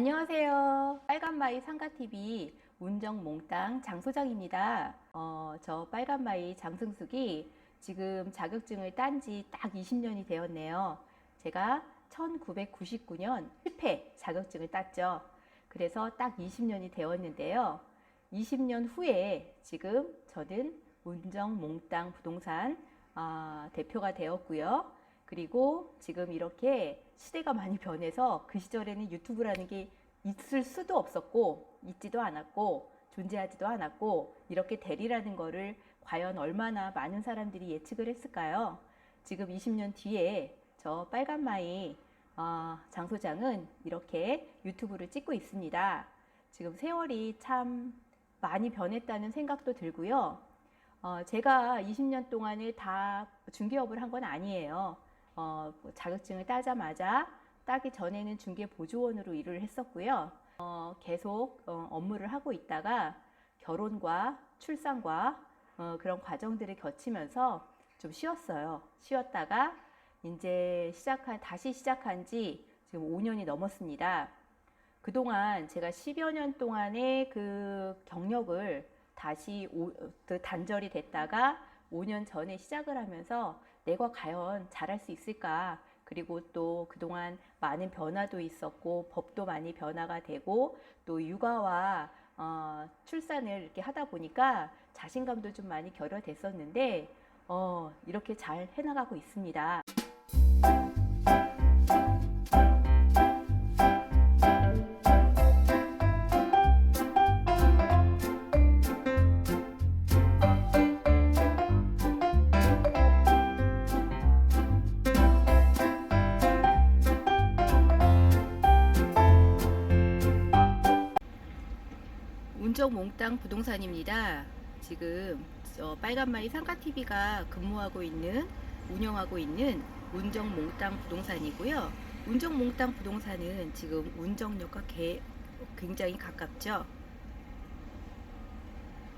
안녕하세요. 빨간마이 상가TV 운정몽땅 장소장입니다. 어, 저 빨간마이 장승숙이 지금 자격증을 딴 지 딱 20년이 되었네요. 제가 1999년 1패 자격증을 땄죠. 그래서 딱 20년이 되었는데요. 20년 후에 지금 저는 운정몽땅 부동산 아, 대표가 되었고요. 그리고 지금 이렇게 시대가 많이 변해서 그 시절에는 유튜브라는 게 있을 수도 없었고 있지도 않았고 존재하지도 않았고 이렇게 대리라는 거를 과연 얼마나 많은 사람들이 예측을 했을까요? 지금 20년 뒤에 저 빨간 마이 어, 장 소장은 이렇게 유튜브를 찍고 있습니다. 지금 세월이 참 많이 변했다는 생각도 들고요. 어, 제가 20년 동안을 다 중개업을 한 건 아니에요. 어, 뭐 자격증을 따자마자 따기 전에는 중개 보조원으로 일을 했었고요. 어, 계속 어, 업무를 하고 있다가 결혼과 출산과 어, 그런 과정들을 거치면서 좀 쉬었어요. 쉬었다가 이제 시작한 다시 시작한 지 지금 5년이 넘었습니다. 그동안 제가 10여 년 동안의 그 경력을 다시 오, 그 단절이 됐다가 5년 전에 시작을 하면서 내가 과연 잘할 수 있을까? 그리고 또 그동안 많은 변화도 있었고 법도 많이 변화가 되고 또 육아와 어, 출산을 이렇게 하다 보니까 자신감도 좀 많이 결여됐었는데 어, 이렇게 잘 해나가고 있습니다. 운정 몽땅 부동산입니다. 지금 저 빨간마이 상가TV가 근무하고 있는 운영하고 있는 운정 몽땅 부동산이고요. 운정 몽땅 부동산은 지금 운정역과 개- 굉장히 가깝죠.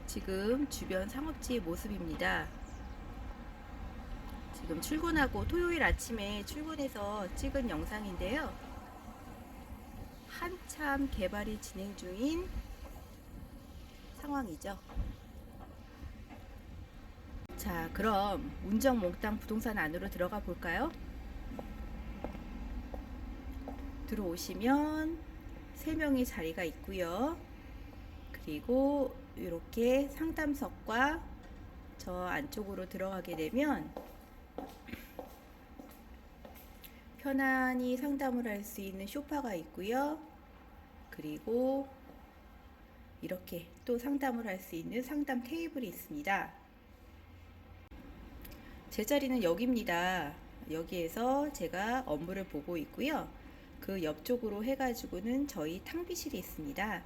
지금 주변 상업지의 모습입니다. 지금 출근하고 토요일 아침에 출근해서 찍은 영상인데요. 한참 개발이 진행 중인 상황이죠. 자, 그럼 운정 몽땅 부동산 안으로 들어가 볼까요? 들어오시면 세 명의 자리가 있고요. 그리고 이렇게 상담석과 저 안쪽으로 들어가게 되면 편안히 상담을 할 수 있는 소파가 있고요. 그리고 이렇게 또 상담을 할 수 있는 상담 테이블이 있습니다. 제 자리는 여기입니다. 여기에서 제가 업무를 보고 있고요. 그 옆쪽으로 해가지고는 저희 탕비실이 있습니다.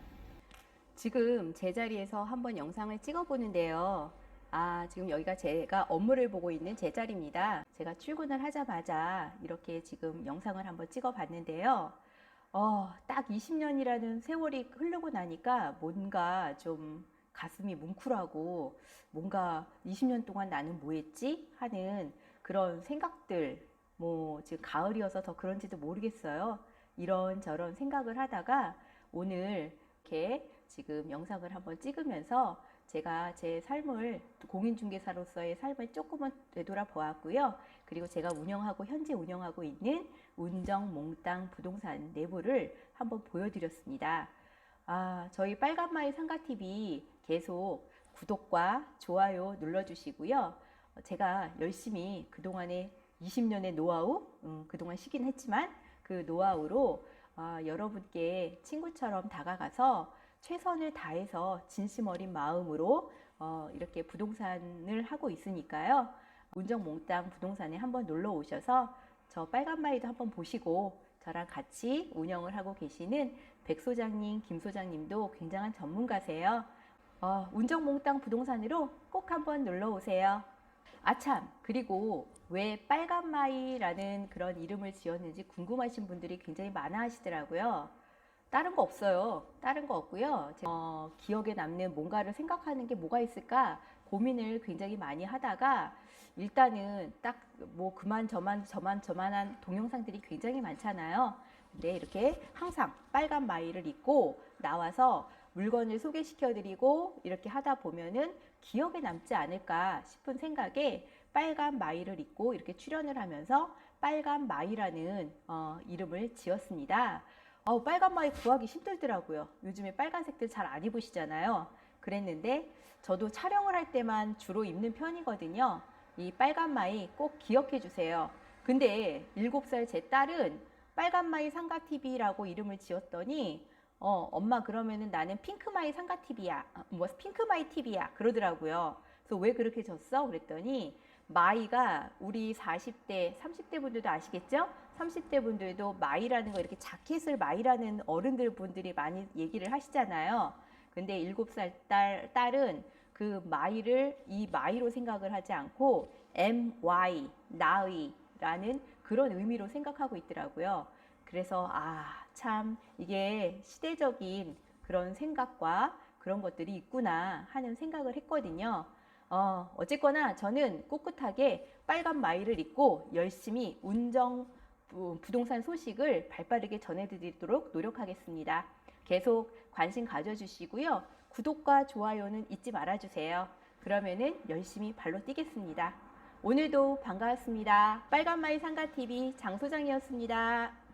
지금 제 자리에서 한번 영상을 찍어 보는데요. 아, 지금 여기가 제가 업무를 보고 있는 제 자리입니다. 제가 출근을 하자마자 이렇게 지금 영상을 한번 찍어 봤는데요. 어, 딱 20년이라는 세월이 흐르고 나니까 뭔가 좀 가슴이 뭉클하고 뭔가 20년 동안 나는 뭐 했지? 하는 그런 생각들, 뭐 지금 가을이어서 더 그런지도 모르겠어요. 이런 저런 생각을 하다가 오늘 이렇게 지금 영상을 한번 찍으면서 제가 제 삶을 공인중개사로서의 삶을 조금은 되돌아 보았고요. 그리고 제가 운영하고 현재 운영하고 있는 운정 몽땅 부동산 내부를 한번 보여드렸습니다. 아, 저희 빨간마이 상가TV 계속 구독과 좋아요 눌러주시고요. 제가 열심히 그동안의 20년의 노하우, 음, 그동안 쉬긴 했지만 그 노하우로 아, 여러분께 친구처럼 다가가서 최선을 다해서 진심 어린 마음으로 어, 이렇게 부동산을 하고 있으니까요. 운정 몽땅 부동산에 한번 놀러 오셔서 저 빨간 마이도 한번 보시고 저랑 같이 운영을 하고 계시는 백 소장님, 김 소장님도 굉장한 전문가세요. 어, 운정 몽땅 부동산으로 꼭 한번 놀러 오세요. 아참, 그리고 왜 빨간 마이라는 그런 이름을 지었는지 궁금하신 분들이 굉장히 많아 하시더라고요. 다른 거 없어요. 다른 거 없고요. 제- 어, 기억에 남는 뭔가를 생각하는 게 뭐가 있을까 고민을 굉장히 많이 하다가 일단은 딱 뭐 그만 저만 저만 저만한 동영상들이 굉장히 많잖아요. 네, 이렇게 항상 빨간 마이를 입고 나와서 물건을 소개시켜 드리고 이렇게 하다 보면은 기억에 남지 않을까 싶은 생각에 빨간 마이를 입고 이렇게 출연을 하면서 빨간 마이라는 어, 이름을 지었습니다. 어, 빨간 마이 구하기 힘들더라고요. 요즘에 빨간색들 잘 안 입으시잖아요. 그랬는데 저도 촬영을 할 때만 주로 입는 편이거든요. 이 빨간 마이 꼭 기억해 주세요. 근데 7살 제 딸은 빨간 마이 상가 TV라고 이름을 지었더니 어, 엄마 그러면은 나는 핑크 마이 상가 TV야. 뭐 핑크 마이 TV야. 그러더라고요. 그래서 왜 그렇게 졌어? 그랬더니 마이가 우리 40대, 30대 분들도 아시겠죠? 30대 분들도 마이라는 거 이렇게 자켓을 마이라는 어른들 분들이 많이 얘기를 하시잖아요. 근데 7살 딸, 딸은 그 마이를 이 마이로 생각을 하지 않고 MY, 나이라는 그런 의미로 생각하고 있더라고요. 그래서 아, 참 이게 시대적인 그런 생각과 그런 것들이 있구나 하는 생각을 했거든요. 어, 어쨌거나 저는 꿋꿋하게 빨간 마이를 입고 열심히 운정 부- 부동산 소식을 발빠르게 전해드리도록 노력하겠습니다. 계속 관심 가져주시고요. 구독과 좋아요는 잊지 말아주세요. 그러면은 열심히 발로 뛰겠습니다. 오늘도 반가웠습니다. 빨간마이 상가TV 장소장이었습니다.